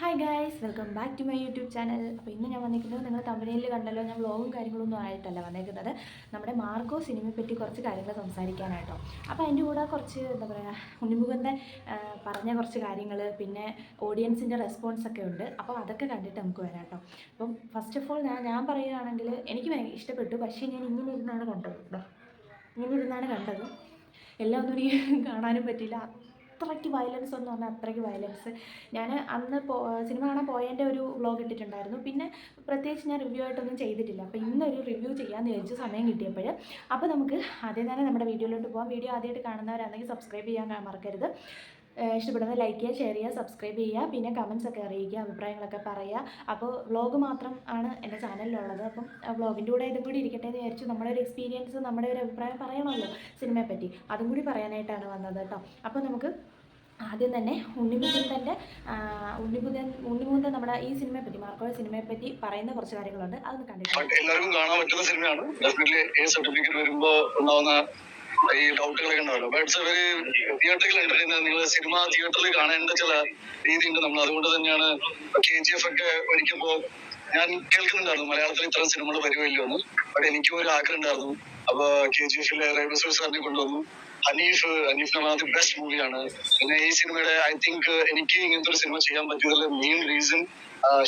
Hi guys welcome back to my YouTube channel അപ്പോൾ ഇന്ന് ഞാൻ വന്നിരിക്കുന്നത് നിങ്ങൾ തമിഴിൽ കണ്ടല്ലോ ഞാൻ വ്ളോഗും കാര്യങ്ങളൊന്നും ആയിട്ടല്ല വന്നേക്കുന്നത്. നമ്മുടെ മാർക്കോ സിനിമയെ പറ്റി കുറച്ച് കാര്യങ്ങൾ സംസാരിക്കാനായിട്ടോ. അപ്പോൾ അതിന്റെ കൂടെ കുറച്ച് എന്താ പറയുക ഉണ്ണിമുഖന്റെ പറഞ്ഞ കുറച്ച് കാര്യങ്ങൾ പിന്നെ ഓഡിയൻസിന്റെ റെസ്പോൺസ് ഒക്കെ ഉണ്ട്. അപ്പോൾ അതൊക്കെ കണ്ടിട്ട് നമുക്ക് വരാം കേട്ടോ അപ്പം ഫസ്റ്റ് ഓഫ് ഓൾ ഞാൻ ഞാൻ പറയുകയാണെങ്കിൽ എനിക്ക് ഇഷ്ടപ്പെട്ടു. പക്ഷേ ഞാൻ ഇങ്ങനെ ഇരുന്നാണ് കണ്ടത്. ഇങ്ങനെ ഇരുന്നാണ് കണ്ടത്. എല്ലാം ഒന്നും കാണാനും പറ്റില്ല. അത്രയ്ക്ക് വയലൻസ് എന്ന് പറഞ്ഞാൽ അത്രയ്ക്ക് വയലൻസ് ഞാൻ അന്ന് സിനിമ കാണാൻ പോയതിന്റെ ഒരു വ്ളോഗ് ഇട്ടിട്ടുണ്ടായിരുന്നു. പിന്നെ പ്രത്യേകിച്ച് ഞാൻ റിവ്യൂ ആയിട്ടൊന്നും ചെയ്തിട്ടില്ല. അപ്പോൾ ഇന്നൊരു റിവ്യൂ ചെയ്യാമെന്ന് ചോദിച്ചു സമയം കിട്ടിയപ്പോൾ അപ്പോൾ നമുക്ക് ആദ്യം തന്നെ നമ്മുടെ വീഡിയോയിലോട്ട് പോകാം വീഡിയോ ആദ്യമായിട്ട് കാണുന്നവരാണെങ്കിൽ സബ്സ്ക്രൈബ് ചെയ്യാൻ മറക്കരുത്. ഏഹ് ഇഷ്ടപ്പെടുന്നത് ലൈക്ക് ചെയ്യുക ഷെയർ ചെയ്യുക സബ്സ്ക്രൈബ് ചെയ്യുക പിന്നെ കമൻസ് ഒക്കെ അറിയിക്കുക അഭിപ്രായങ്ങളൊക്കെ പറയുക. അപ്പോൾ വ്ളോഗ് മാത്രം ആണ് എന്റെ ചാനലിലുള്ളത് അപ്പം വ്ളോഗിന്റെ കൂടെ ഇതും കൂടി ഇരിക്കട്ടെ എന്ന് വിചാരിച്ചു നമ്മുടെ ഒരു എക്സ്പീരിയൻസ് നമ്മുടെ ഒരു അഭിപ്രായം പറയണമല്ലോ സിനിമയെ പറ്റി. അതും കൂടി പറയാനായിട്ടാണ് വന്നത് കേട്ടോ. അപ്പോൾ നമുക്ക് ആദ്യം തന്നെ ഉണ്ണിമുകുന്ദന്റെ ഉണ്ണിമുകുന്ദൻ ഉണ്ണിമുകുന്ദൻ നമ്മുടെ ഈ സിനിമയെ പറ്റി മാർക്കോയുടെ സിനിമയെ പറ്റി പറയുന്ന കുറച്ച് കാര്യങ്ങളുണ്ട്. അതൊന്ന് കണ്ടിട്ട് ബട്ട് എല്ലാവർക്കും കാണാൻ പറ്റുന്ന സിനിമയാണ് സർട്ടിഫിക്കറ്റ് വരുമ്പോൾ ഉണ്ടാവുന്ന ഈ ഡൗട്ടുകളൊക്കെ ഉണ്ടാവല്ലോ ബട്ട് ഇറ്റ്സ് വെരി തിയേറ്ററിൽ എന്റർടൈൻ നിങ്ങൾ സിനിമ തിയേറ്ററിൽ കാണേണ്ട ചില രീതിയുണ്ട് നമ്മൾ അതുകൊണ്ട് തന്നെയാണ് കെ ജി എഫ് ഒക്കെ ഒരിക്കുമ്പോ ഞാൻ കേൾക്കുന്നുണ്ടായിരുന്നു. മലയാളത്തിൽ ഇത്തരം സിനിമകൾ വരുമല്ലോ എന്ന് ബട്ട് എനിക്കും ഒരു ആഗ്രഹം ഉണ്ടായിരുന്നു അപ്പൊ കെ ജി എഫിലെ റൈബസൂർ സാറിനെ കൊണ്ടുവന്നു. ഹനീഫ് ഹനീഫ് നമ്മളത് ബെസ്റ്റ് മൂവിയാണ് പിന്നെ ഈ സിനിമയുടെ ഐ തിങ്ക് എനിക്ക് ഇങ്ങനത്തെ ഒരു സിനിമ ചെയ്യാൻ പറ്റിയതിൽ മെയിൻ റീസൺ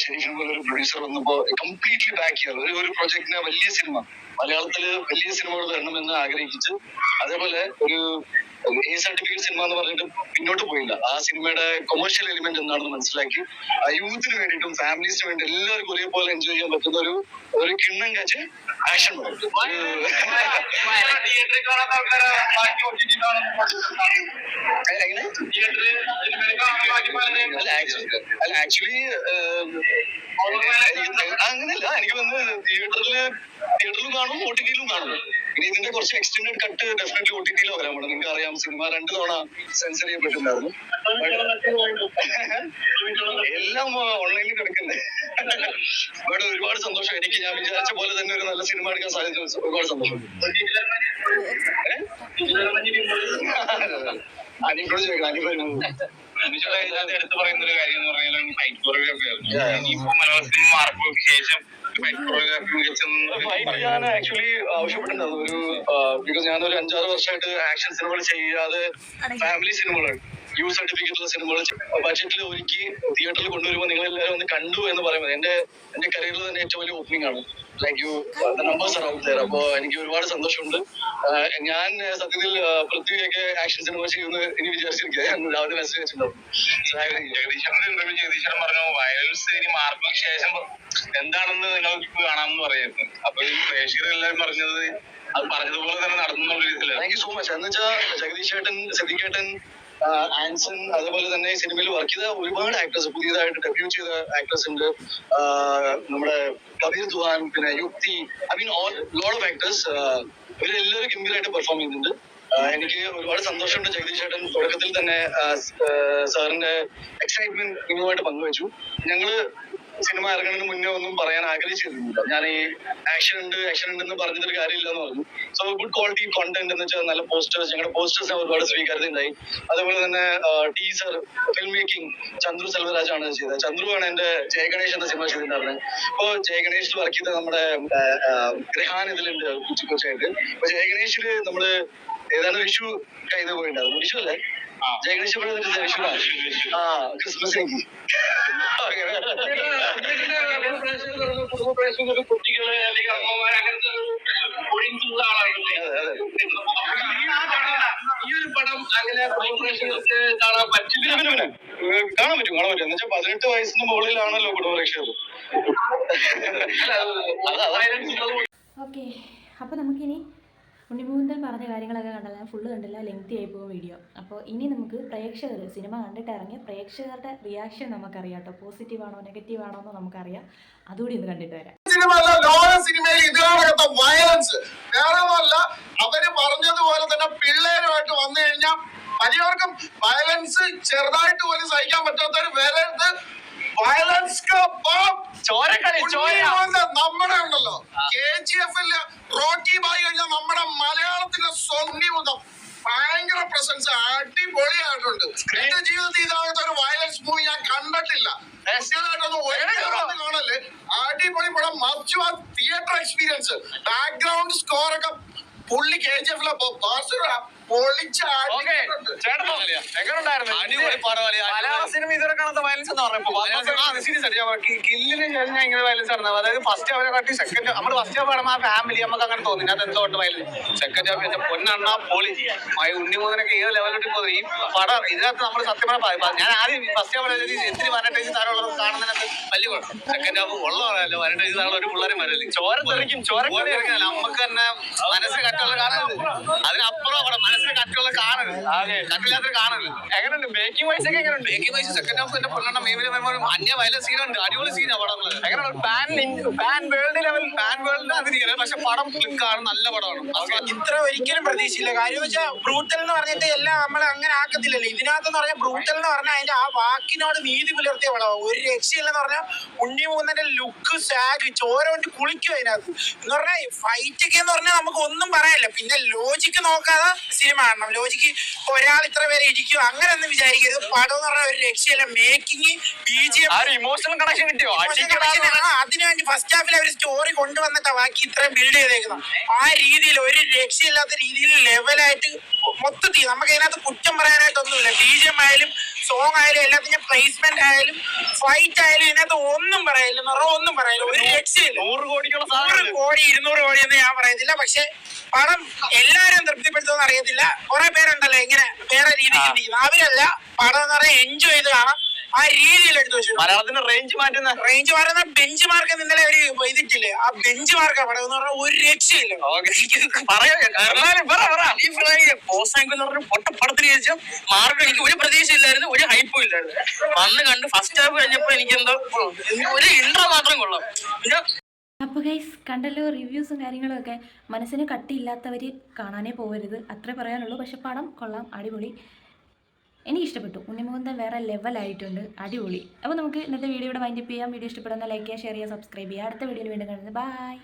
ഷെരീഫിൻ പോലെ ഒരു പ്രൊഡ്യൂസർ വന്നപ്പോ കംപ്ലീറ്റ്ലി ബാക്ക് ചെയ്യാറ് ഒരു ഒരു പ്രൊജക്ടിനെ വലിയ സിനിമ മലയാളത്തിൽ വലിയ സിനിമകൾ വരണമെന്ന് ആഗ്രഹിച്ചിട്ട് അതേപോലെ ഒരു സർട്ടിഫിക്കറ്റ് സിനിമ എന്ന് പറഞ്ഞിട്ട് പിന്നോട്ട് പോയില്ല. ആ സിനിമയുടെ കൊമേഴ്ഷ്യൽ എലിമെന്റ് എന്താണെന്ന് മനസ്സിലാക്കി. ആ യൂത്തിന് വേണ്ടിയിട്ടും ഫാമിലീസിന് വേണ്ടി എല്ലാവർക്കും ഒരേപോലെ എൻജോയ് ചെയ്യാൻ പറ്റുന്ന ഒരു ഒരു കിണ്ണം കച്ച് ആക്ഷൻ അല്ല ആക്ച്വലി അങ്ങനെയല്ല. എനിക്ക് വന്ന് തിയേറ്ററിൽ തിയേറ്ററിലും കാണും ഒ ടി ടിയിലും കാണും. ഇനി ഇതിന്റെ കുറച്ച് extended cut definitely O T വരാൻ പറ്റും നിങ്ങൾക്ക് അറിയാം സിനിമ രണ്ടു തവണ സെൻസർ ചെയ്യപ്പെട്ടിട്ടുണ്ടായിരുന്നു. എല്ലാം ഓൺലൈനിൽ കിടക്കുന്നേ ഇവിടെ ഒരുപാട് സന്തോഷം. എനിക്ക് ഞാൻ വിചാരിച്ച പോലെ തന്നെ ഒരു നല്ല സിനിമ എടുക്കാൻ സാധിച്ചു ഒരുപാട് സന്തോഷം? അനിയോട് ചോദിക്കണം അനി പറയുന്നത് എടുത്തു പറയുന്ന ഒരു കാര്യം എന്ന് പറഞ്ഞാൽ ഫൈറ്റ് കൊറിയോഗ്രാഫി Yeah. ഇനിയിപ്പോ മലയാള സിനിമ മാർക്കോയ്ക്ക് ശേഷം ഫൈറ്റ് ഞാൻ ആക്ച്വലി ആവശ്യപ്പെട്ടിട്ടുണ്ടായിരുന്നു ഒരു ബിക്കോസ് ഞാനൊരു അഞ്ചാറ് വർഷമായിട്ട് ആക്ഷൻ സിനിമകൾ ചെയ്യാതെ ഫാമിലി സിനിമകൾ യു സർട്ടിഫിക്കറ്റുള്ള സിനിമകൾ ബഡ്ജറ്റിൽ ഒരുക്കി തിയേറ്ററിൽ കൊണ്ടുവരുമ്പോൾ നിങ്ങൾ എല്ലാവരും ഒന്ന് കണ്ടു എന്ന് പറയുന്നത് എന്റെ എന്റെ കരിയറിൽ തന്നെ ഏറ്റവും വലിയ ഓപ്പണിംഗ് ആണ്. Like you numbers are out അപ്പൊ എനിക്ക് ഒരുപാട് സന്തോഷമുണ്ട്. ഞാൻ സത്യത്തിൽ പൃഥ്വിയൊക്കെ ആക്ഷൻ സിനിമ ചെയ്യുമെന്ന് ഇനി വിചാരിച്ചിരിക്കുക ഞാൻ രാവിലെ മെസ്സേജ് വെച്ചിട്ടുണ്ടാവും ജഗദീശന്റെ ഇന്റർവ്യൂ ജഗദീശൻ പറഞ്ഞു വയലൻസ് ഇനി മാർക്കിന് ശേഷം എന്താണെന്ന് നിങ്ങൾക്ക് കാണാമെന്ന് പറയായിരുന്നു. അപ്പൊ ഈ എല്ലാവരും പറഞ്ഞത് അത് പറഞ്ഞതുപോലെ തന്നെ നടന്നു എന്നുള്ള രീതിയിലാണ് താങ്ക് യു സോ മച്ച് എന്ന് വെച്ചാൽ ജഗദീഷ് ചേട്ടൻ സിദ്ദിഖേട്ടൻ ആഹ് ആൻസൺ അതുപോലെ തന്നെ സിനിമയിൽ വർക്ക് ചെയ്ത ഒരുപാട് ആക്ടേഴ്സ് പുതിയതായിട്ട് ഡെബ്യൂ ചെയ്ത ആക്ടേഴ്സ് ഉണ്ട്. നമ്മുടെ കബീർ ധുവാൻ പിന്നെ Yukti I mean all load of actors ഇവരെല്ലാവരും ഗംഭീരമായിട്ട് പെർഫോം ചെയ്യുന്നുണ്ട്. എനിക്ക് ഒരുപാട് സന്തോഷമുണ്ട് ജഗദീഷ് ചേട്ടൻ തുടക്കത്തിൽ തന്നെ സാറിന്റെ എക്സൈറ്റ്മെന്റ് നിങ്ങളുമായിട്ട് പങ്കുവച്ചു. ഞങ്ങൾ സിനിമ ഇറങ്ങുന്നതിന് മുന്നേ ഒന്നും പറയാൻ ആഗ്രഹിച്ചിരുന്നില്ല ഞാൻ ഈ ആക്ഷൻ ഉണ്ട് ആക്ഷൻ ഉണ്ട് എന്ന് പറഞ്ഞിട്ടൊരു കാര്യമില്ല എന്ന് പറഞ്ഞു. സോ ഗുഡ് ക്വാളിറ്റി കോണ്ടന്റ് എന്ന് വെച്ചാൽ നല്ല പോസ്റ്റേഴ്സ് ഞങ്ങളുടെ പോസ്റ്റേഴ്സ് ഒരുപാട് സ്വീകാര്യത ഉണ്ടായി അതുപോലെ തന്നെ teaser film making Chandru Selvaraj ആണ് ചെയ്തത്. ചന്ദ്രു ആണ് എന്റെ ജയഗണേഷ് എന്ന സിനിമ ചെയ്തിട്ടുണ്ടായിരുന്നത് അപ്പോ ജയഗണേഷിൽ വർക്ക് ചെയ്ത നമ്മുടെ ഗ്രഹാൻ ഇതിലുണ്ട് കൊച്ചു കൊച്ചായിട്ട് അപ്പൊ ജയഗണേഷിൽ നമ്മൾ ഏതാണ്ട് വിഷു കയ്യിൽ പോയിട്ടുണ്ടായിരുന്നു വിഷു അല്ലേ? ഇവിടെ വന്നിട്ട് വിഷു ആ. ക്രിസ്മസ് കുട്ടികൾ അല്ലെങ്കിൽ അമ്മമാർ അങ്ങനത്തെ ഒഴിഞ്ഞുള്ള ആളാണല്ലേ അതെ അതെ ഈ ഒരു പടം അങ്ങനെ പ്രേക്ഷകർക്ക് കാണാൻ പറ്റില്ല പിന്നെ പിന്നെ പിന്നെ ഏഹ് കാണാൻ പറ്റും കാണാൻ പറ്റും. എന്നുവെച്ചാൽ പതിനെട്ട് വയസ്സിന് മുകളിലാണല്ലോ കുടുംബപ്രേക്ഷകർ ഓക്കെ അപ്പൊ നമുക്കിനി ഉണ്ണിമുകുന്ദൻ പറഞ്ഞ കാര്യങ്ങളൊക്കെ കണ്ടല്ല ഞാൻ ഫുള്ള് കണ്ടില്ല ലെങ്തി ആയി പോകും വീഡിയോ അപ്പോൾ ഇനി നമുക്ക് പ്രേക്ഷകർ സിനിമ കണ്ടിട്ട് ഇറങ്ങിയ പ്രേക്ഷകരുടെ റിയാക്ഷൻ നമുക്കറിയാം കേട്ടോ. പോസിറ്റീവ് ആണോ നെഗറ്റീവ് ആണോ എന്ന് നമുക്കറിയാം. അതുകൂടി ഒന്ന് കണ്ടിട്ട് വരാം. സിനിമയിൽ ഇതിനകത്തെ വയലൻസ് വേറൊന്നുമല്ല അവർ പറഞ്ഞതുപോലെ തന്നെ പിള്ളേരുമായിട്ട് വന്നു കഴിഞ്ഞാൽ വലിയവർക്കും വയലൻസ് ചെറുതായിട്ട് പോലും സഹിക്കാൻ പറ്റാത്തവര് വരരുത്. വയലൻസ് നമ്മുടെ ഉണ്ടല്ലോ കെ ജി എഫിൽ റോക്കി ബായി കഴിഞ്ഞാൽ നമ്മുടെ മലയാളത്തിലെ സ്വന്നി മുഖം ഭയങ്കര പ്രസൻസ് അടിപൊളിയായിട്ടുണ്ട്. എന്റെ ജീവിതത്തിൽ ഇതാകത്തെ ഒരു വയലൻസ് മൂവി ഞാൻ കണ്ടിട്ടില്ല. കുട്ടികളായിട്ടൊന്നും വന്ന് കാണല്ലേ അടിപൊളി പടം. മച്ചു ആ തിയേറ്റർ എക്സ്പീരിയൻസ് ബാക്ക്ഗ്രൗണ്ട് സ്കോർ ഒക്കെ പുള്ളി കെ ജി എഫിലെ കില്ലിന് ശേഷം ഞാൻ ഇങ്ങനെ വയലൻസ് അതായത് ഫസ്റ്റ് അവരെ കാട്ടി സെക്കൻഡ് നമ്മൾ ഫസ്റ്റ് ഹാഫ് ആ ഫാമിലി നമുക്ക് അങ്ങനെ തോന്നി. അത് എന്തുകൊണ്ട് വയലൻസ് സെക്കൻഡ് ഹാഫ് വെച്ചാൽ പൊന്നെണ്ണ പൊളി. ഉണ്ണിമൂന്നനൊക്കെ ഏത് ലെവലിലോട്ട് പോകുന്നത് ഈ പടം ഇതിനകത്ത് നമ്മൾ സത്യം പറഞ്ഞാൽ ഞാൻ ആദ്യം ഫസ്റ്റ് ഹാഫ് എന്തിന് പറഞ്ഞിട്ട് താരമുള്ളത് സെക്കൻഡ് ഹാഫ് ഒരു പിള്ളേരെ വരല്ലേ ചോര തെറിക്കും ചോര നമുക്ക് തന്നെ കട്ടുള്ള കാണരുത്. അതിനപ്പുറം അവിടെ കട്ടുള്ള കാണരുത്. കട്ടില്ലാത്ത കാണരുത്. എങ്ങനെയുണ്ട്? ബേക്കിംഗ് വൈസ് ഒക്കെ എങ്ങനെയുണ്ട്? ബേക്കിംഗ് വൈസ് സെക്കൻഡ് ഹാഫ് തന്നെ അന്യ വയല സീനുണ്ട് അടിപൊളി സീനാണ് പടങ്ങൾ എങ്ങനെയാണ് fan fan world level fan അതിരിക്കുന്നത് പക്ഷെ പടം ക്ലിക്കാണ് നല്ല പടമാണ്. ഇത്ര ഒരിക്കലും പ്രതീക്ഷയില്ല. കാര്യം വെച്ചാൽ ബ്രൂട്ടൽ എന്ന് പറഞ്ഞിട്ട് എല്ലാം നമ്മൾ അങ്ങനെ ആക്കത്തില്ലല്ലോ. ഇതിനകത്ത് പറഞ്ഞാൽ ബ്രൂട്ടൽ എന്ന് പറഞ്ഞാൽ അതിന്റെ ആ വാക്കിനോട് നീതി പുലർത്തിയ വളവാ ഒരു രക്ഷയില്ലെന്ന് പറഞ്ഞാൽ ഉണ്ണി മൂന്നന്റെ ലുക്ക് സാഗ് ചോര കൊണ്ട് കുളിക്കും അതിനകത്ത്. എന്ന് പറഞ്ഞാൽ ഫൈറ്റ് ഒക്കെ എന്ന് പറഞ്ഞാൽ നമുക്ക് ഒന്നും പറയാനില്ല. പിന്നെ ലോജിക്ക് നോക്കാതെ സിനിമ കാണണം. ലോജിക്ക് ഒരാൾ ഇത്ര പേരെ ഇരിക്കും. അങ്ങനെ ഒന്നും വിചാരിക്കരുത് പടം എന്ന് പറഞ്ഞാൽ ഒരു രക്ഷയില്ല. മേക്കിംഗ് ബി ജി ആ ഇമോഷണൽ കണക്ഷൻ കിട്ടിയോ? അതിനുവേണ്ടി ഫസ്റ്റ് ഹാഫിൽ അവർ സ്റ്റോറി കൊണ്ടുവന്നിട്ടാ ബാക്കി ഇത്രയും ബിൽഡ് ചെയ്തേക്കുന്നത് ആ രീതിയിൽ ഒരു രക്ഷയില്ലാത്ത രീതിയിൽ ലെവലായിട്ട് മൊത്തത്തിൽ നമുക്ക് അതിനകത്ത് കുറ്റം പറയാനായിട്ടൊന്നുമില്ല. ബി ജി എം ആയാലും സോങ് ആയാലും എല്ലാത്തിനും പ്ലേസ്മെന്റ് ആയാലും ഫൈറ്റ് ആയാലും ഇതിനകത്ത് ഒന്നും പറയില്ല നിറം ഒന്നും പറയില്ല ഒരു രക്ഷയില്ല നൂറ് കോടിക്കുള്ള നൂറ് കോടി ഇരുന്നൂറ് കോടി എന്ന് ഞാൻ പറയുന്നില്ല പക്ഷെ പണം എല്ലാരും തൃപ്തിപ്പെടുത്തുമെന്ന് അറിയത്തില്ല. കുറെ പേരുണ്ടല്ലോ ഇങ്ങനെ വേറെ രീതിയിൽ അവരല്ല പടം എന്ന് പറയാൻ എൻജോയ് ചെയ്ത് കാണാം. ആ രീതിയിൽ എടുത്തു വെച്ചു മലയാളത്തിന്റെ റേഞ്ച് മാറ്റുന്ന റേഞ്ച് പറയുന്ന ബെഞ്ച് മാർക്ക് ഇന്നലെ അവർ ഇതിട്ടില്ലേ? ആ ബെഞ്ച് മാർക്ക് പടം എന്ന് പറഞ്ഞാൽ ഒരു രക്ഷയില്ല. പറയാ എന്നാലും പറ പറ. ഈ പോസാങ്ക് എന്ന് പറഞ്ഞ പൊട്ട പടത്തിന് ചോദിച്ചാൽ മാർക്ക് എനിക്ക് ഒരു പ്രതീക്ഷയില്ലായിരുന്നു ഒരു ഹൈപ്പും ഇല്ലായിരുന്നു. വന്ന് കണ്ട് ഫസ്റ്റ് ഹാഫ് കഴിഞ്ഞപ്പോ എനിക്ക് എന്തോ ഒരു ഇൻട്രോ മാത്രം കൊള്ളാം. പിന്നെ അപ്പോൾ ഗൈസ് കണ്ടല്ലോ റിവ്യൂസും കാര്യങ്ങളും ഒക്കെ മനസ്സിന് കട്ടിയില്ലാത്തവർ കാണാനേ പോകരുത് അത്രേ പറയാനുള്ളൂ. പക്ഷെ പടം കൊള്ളാം. അടിപൊളി. എനിക്കിഷ്ടപ്പെട്ടു ഉണ്ണിമുകുന്ദൻ വേറെ ലെവലായിട്ടുണ്ട് അടിപൊളി. അപ്പോൾ നമുക്ക് ഇന്നത്തെ വീഡിയോ ഇവിടെ വൈൻഡപ്പ് ചെയ്യാം. വീഡിയോ ഇഷ്ടപ്പെടുന്ന ലൈക്ക് ചെയ്യുക ഷെയർ ചെയ്യുക സബ്സ്ക്രൈബ് ചെയ്യുക. അടുത്ത വീഡിയോയിൽ വീണ്ടും കാണുന്നത്. ബൈ